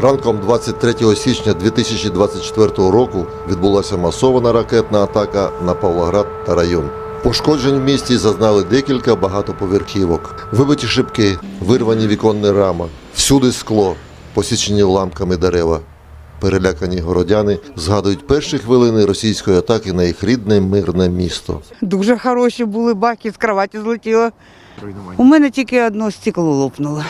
Ранком 23 січня 2024 року відбулася масована ракетна атака на Павлоград та район. Пошкоджень в місті зазнали декілька багатоповерхівок, вибиті шибки, вирвані віконні рама, всюди скло, посічені уламками дерева. Перелякані городяни згадують перші хвилини російської атаки на їх рідне мирне місто. Дуже хороші були баки, з кроваті злетіло. У мене тільки одно стекло лопнуло.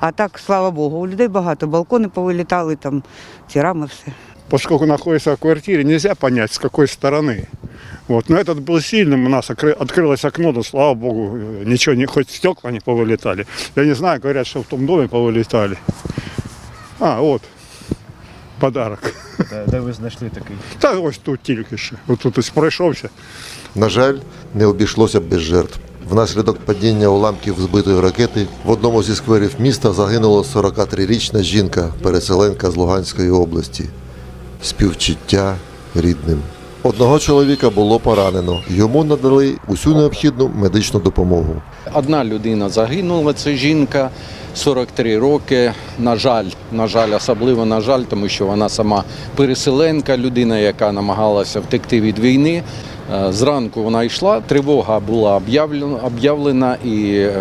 А так, слава Богу, у людей багато, балкони повилітали, там ці рами, все. Поскольку находится в квартире, нельзя понять, с какой стороны. Вот. Но этот был сильным, у нас окры- открылось окно, но слава богу, ничего, не, хоть стекла не повылетали. Я не знаю, говорят, что в том доме повылетали. А, вот, подарок. Де, де ви знайшли такий? Та ось тут тільки ще. От тут ось пройшовся. На жаль, не обійшлося без жертв. Внаслідок падіння уламків збитої ракети в одному зі скверів міста загинула 43-річна жінка, переселенка з Луганської області. Співчуття рідним. Одного чоловіка було поранено. Йому надали усю необхідну медичну допомогу. Одна людина загинула, це жінка 43 роки. На жаль, на жаль, особливо на жаль, тому що вона сама переселенка, людина, яка намагалася втекти від війни. Зранку вона йшла, тривога була об'явлена, об'явлена і е,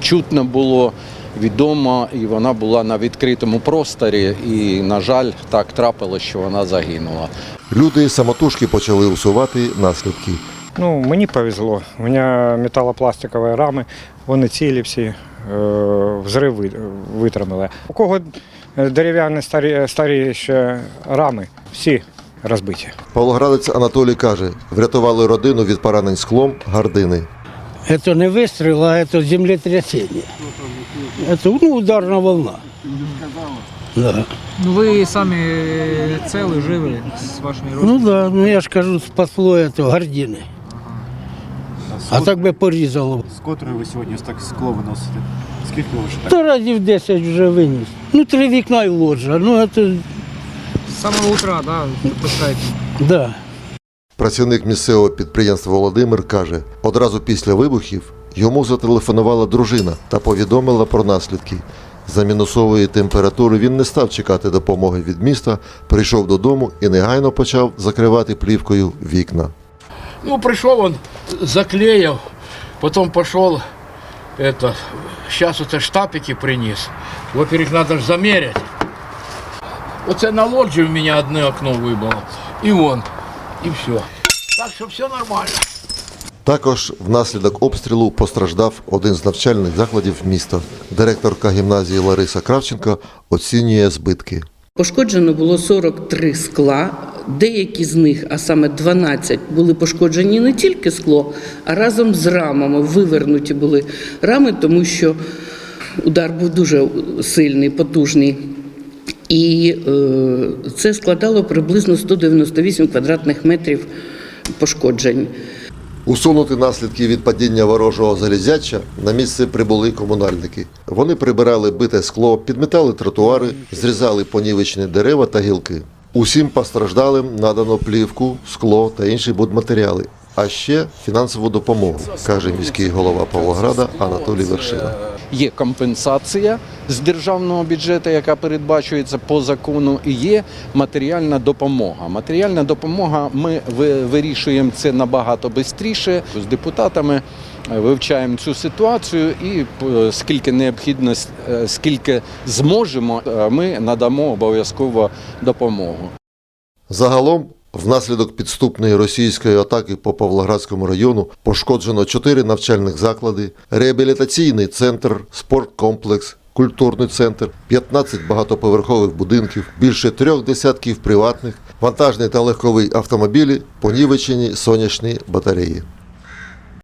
чутно було відомо, і вона була на відкритому просторі. І, на жаль, так трапилося, що вона загинула. Люди самотужки почали усувати наслідки. Ну, мені повезло. У мене металопластикові рами, вони цілі всі, е, взрив витримали. У кого е, дерев'яні старі, старі ще рами, всі розбиті. Павлоградець Анатолій каже, врятували родину від поранень склом гардини. Это не выстрел, а это землетрясение. Это ну, ударная волна. Да. Ну ви самі цели, живі з вашими Ну родичами? да, ну я ж кажу, спасло это гордины. А так би порізало. З котрої ви сьогодні ось так скло виносите? Скільки ви вже так? Та разів 10 вже виніс. Ну, три вікна і ложа. Ну, це, З самого утра, да, пускаєте? да. Працівник місцевого підприємства Володимир каже, одразу після вибухів йому зателефонувала дружина та повідомила про наслідки. За мінусової температури він не став чекати допомоги від міста, прийшов додому і негайно почав закривати плівкою вікна. Ну, пришел он, заклеил, потом пошел, это, сейчас это штапики принес. Во-первых, надо же замерить. Вот это на лоджии у меня одно окно выбыло. И он, и все. Так что все нормально. Також внаслідок обстрілу постраждав один з навчальних закладів міста. Директорка гімназії Лариса Кравченко оцінює збитки. Пошкоджено було 43 скла. Деякі з них, а саме 12, були пошкоджені не тільки скло, а разом з рамами. Вивернуті були рами, тому що удар був дуже сильний, потужний. І е, це складало приблизно 198 квадратних метрів пошкоджень. Усунути наслідки від падіння ворожого залізяча на місце прибули комунальники. Вони прибирали бите скло, підметали тротуари, зрізали понівечні дерева та гілки. Усім постраждалим надано плівку, скло та інші будматеріали, а ще фінансову допомогу, каже міський голова Павлограда Анатолій Вершина. Є компенсація з державного бюджету, яка передбачується по закону, і є матеріальна допомога. Матеріальна допомога ми вирішуємо це набагато швидше. З депутатами е, вивчаємо цю ситуацію і е, скільки необхідно, е, скільки зможемо, ми надамо обов'язково допомогу. Загалом, внаслідок підступної російської атаки по Павлоградському району пошкоджено чотири навчальних заклади, реабілітаційний центр, спорткомплекс, культурний центр, 15 багатоповерхових будинків, більше трьох десятків приватних, вантажні та легкові автомобілі, понівечені сонячні батареї.